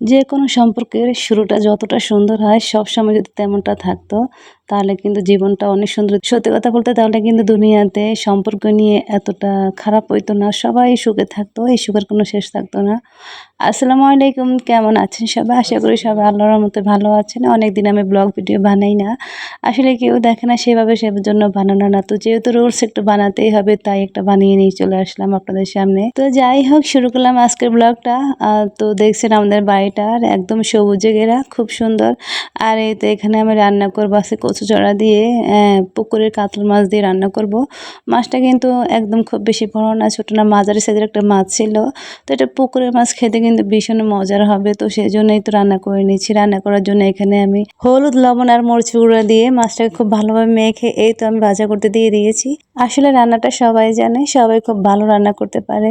যে কোনো সম্পর্কের শুরুটা যতটা সুন্দর হয় সবসময় যদি তেমনটা থাকতো তাহলে কিন্তু জীবনটা অনেক সুন্দর। সত্যি কথা বলতে তাহলে কিন্তু দুনিয়াতে সম্পর্ক নিয়ে এতটা খারাপ হইতো না, সবাই সুখে থাকতো, এই সুখের কোনো শেষ থাকতো না। আসসালামু আলাইকুম, কেমন আছেন সবাই? আশা করি সবাই আল্লাহর মতো ভালো আছেন। অনেক দিন আমি ব্লগ ভিডিও বানাই না। আসলে কেউ দেখে না সেভাবে সে জন্য বানানো না। তো যেহেতু রোলস একটু বানাতেই হবে, তাই একটা বানিয়ে নিয়ে চলে আসলাম আপনাদের সামনে। তো যাই হোক, শুরু করলাম আজকের ব্লগটা। তো দেখছেন আমাদের বাড়িটার একদম সবুজে ঘেরা, খুব সুন্দর। আর এই তো এখানে আমি রান্না করব আছে চড়া দিয়ে পুকুরের কাতল মাছ দিয়ে রান্না করব। মাছটা কিন্তু একদম খুব বেশি বড় না, ছোটো না, মাঝারি সাইজের একটা মাছ ছিল। তো এটা পুকুরের মাছ খেতে কিন্তু ভীষণ মজার হবে। তো সেই জন্যই তো রান্না করে নিচ্ছি রান্না করার জন্য এখানে আমি হলুদ, লবণ আর মরিচ গুঁড়া দিয়ে মাছটাকে খুব ভালোভাবে মেখে এই তো আমি ভাজা করতে দিয়ে দিয়েছি। আসলে রান্নাটা সবাই জানে, সবাই খুব ভালো রান্না করতে পারে।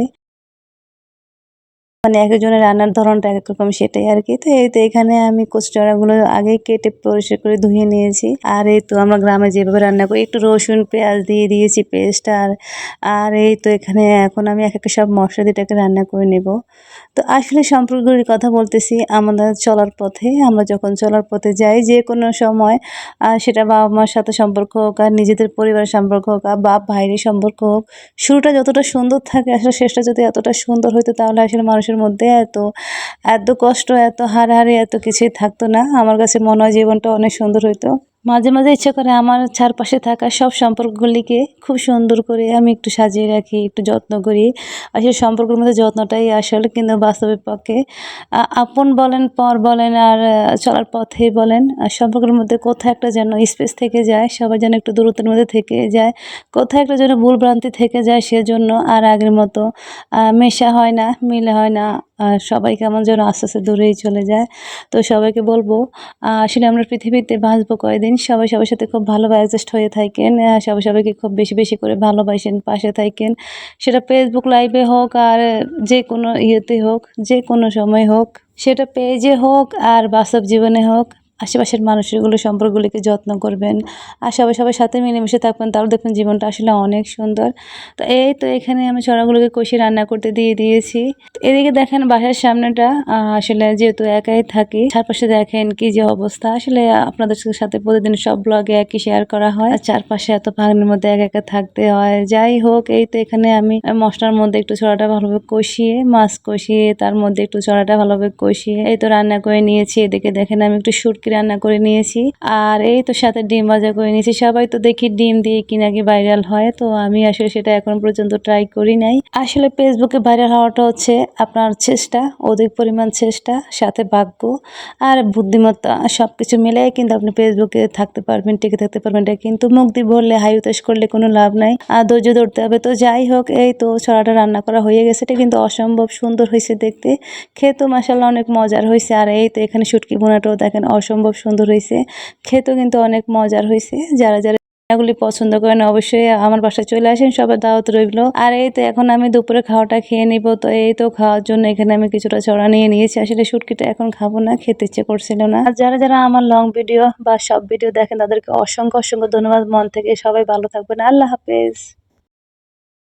মানে এক একজনের রান্নার ধরনটা এক রকম সেটাই আর কি। তো এই তো এখানে আমি কচুচারাগুলো আগেই কেটে পরিষ্কার করে ধুয়ে নিয়েছি। আর এই তো আমরা গ্রামে যেভাবে রান্না করি, একটু রসুন, পেঁয়াজ দিয়ে দিয়েছি পেস্ট আর আর এই তো এখানে এখন আমি এক একটা সব মশলা দিটাকে রান্না করে নেব। তো আসলে সম্পর্কগুলির কথা বলতেছি, আমাদের চলার পথে, আমরা যখন চলার পথে যাই যে কোনো সময় সেটা বাবা মার সাথে সম্পর্ক হোক আর নিজেদের পরিবারের সম্পর্ক হোক আর বাপ ভাইয়ের সম্পর্ক হোক, শুরুটা যতটা সুন্দর থাকে, আসলে শেষটা যদি এতটা সুন্দর হইতো তাহলে আসলে মানুষের মধ্যে এত এত কষ্ট, এত হারাহারি, এত কিছুই থাকতো না। আমার কাছে মনে হয় জীবনটা অনেক সুন্দর হইতো। মাঝে মাঝে ইচ্ছে করে আমার চারপাশে থাকা সব সম্পর্কগুলিকে খুব সুন্দর করে আমি একটু সাজিয়ে রাখি, একটু যত্ন করি। আসলে সম্পর্কের মধ্যে যত্নটাই আসলে, কিন্তু বাস্তবের পক্ষে। আপন বলেন, পর বলেন, আর চলার পথে বলেন আর সম্পর্কের মধ্যে কোথাও একটা যেন স্পেস থেকে যায়, সবাই যেন একটু দূরত্বের মধ্যে থেকে যায়, কোথাও একটা যেন ভুলভ্রান্তি থেকে যায়, সেজন্য আর আগের মতো মেশা হয় না, মিলে হয় না। সবাই কেমন যেন আস্তে আস্তে দূরেই চলে যায়। তো সবাইকে বলব আসলে আমরা পৃথিবীতে বাঁচবো কয়দিন? সবাই সবার সাথে খুব ভালোভাবে অ্যাডজাস্ট হয়ে থাকেন সবাই সবাইকে খুব বেশি বেশি করে ভালোবাসেন, পাশে থাকেন। সেটা ফেসবুক লাইভে হোক আর যে কোনো ইয়েতে হোক, যে কোনো সময় হোক, সেটা পেজে হোক আর বাস্তব জীবনে হোক। আশেপাশের মানুষগুলো সম্পর্কগুলিকে যত্ন করবেন। আর সবাই সবার সাথে মিলেমিশে থাকবেন, তাহলে দেখবেন জীবনটা আসলে অনেক সুন্দর। তো এই তো এখানে আমি ছড়াগুলোকে কষি রান্না করতে দিয়ে দিয়েছি। এদিকে দেখেন বাসার সামনেটা আসলে যেহেতু একাই থাকি, চারপাশে দেখেন কি যে অবস্থা। আসলে আপনাদের সাথে প্রতিদিন সব ব্লগে একই শেয়ার করা হয়। আর চারপাশে এত ভাগনের মধ্যে এক একা থাকতে হয়। যাই হোক, এই তো এখানে আমি মশলার মধ্যে একটু ছড়াটা ভালোভাবে কষিয়ে, মাছ কষিয়ে, তার মধ্যে একটু ছড়াটা ভালোভাবে কষিয়ে, এই তো রান্না করে নিয়েছি। এদিকে দেখেন আমি একটু সুটকি রান্না করে নিয়েছি। আর এই তো সাথে ডিম ভাজা করে নিয়েছি। সবাই তো দেখি ডিম দিয়ে কি নাকি ভাইরাল হয়, তো আমি আসলে সেটা এখন পর্যন্ত ট্রাই করি নাই। আসলে ফেসবুকে ভাইরাল হওয়াটা হচ্ছে আপনার চেষ্টা, অধিক পরিমাণ চেষ্টা, সাথে ভাগ্য আর বুদ্ধিমত্তা সব কিছু মিলে কিন্তু আপনি ফেসবুকে থাকতে পারবেন, টিকে থাকতে পারবেন এটা কিন্তু মুখ দিয়ে বললে হাই উতাস করলে কোনো লাভ নাই আর ধৈর্য ধরতে হবে। তো যাই হোক, এই তো ছড়াটা রান্না করা হয়ে গেছে। এটা কিন্তু অসম্ভব সুন্দর হয়েছে দেখতে। খেতেও মাসাল্লাহ অনেক মজার হয়েছে। আর এই তো এখানে শুটকি বোনাটাও দেখেন অসম্ভব অসম্ভব সুন্দর হয়েছে খেতেও কিন্তু অনেক মজার হয়েছে যারা যারা এগুলি পছন্দ করেন অবশ্যই আমার বাসায় চলে আসেন, সবার দাওয়াত রইল। আর এই তো এখন আমি দুপুরে খাওয়াটা খেয়ে নিব। তো এই তো খাওয়ার জন্য এখানে আমি কিছুটা চড়া নিয়ে নিয়েছি। আসলে শুটকিটা এখন খাব না, খেতে ইচ্ছে করছিল না। আর যারা যারা আমার লং ভিডিও বা সব ভিডিও দেখেন, তাদেরকে অসংখ্য অসংখ্য ধন্যবাদ। মন থেকে সবাই ভালো থাকবেন। আল্লাহ হাফেজ।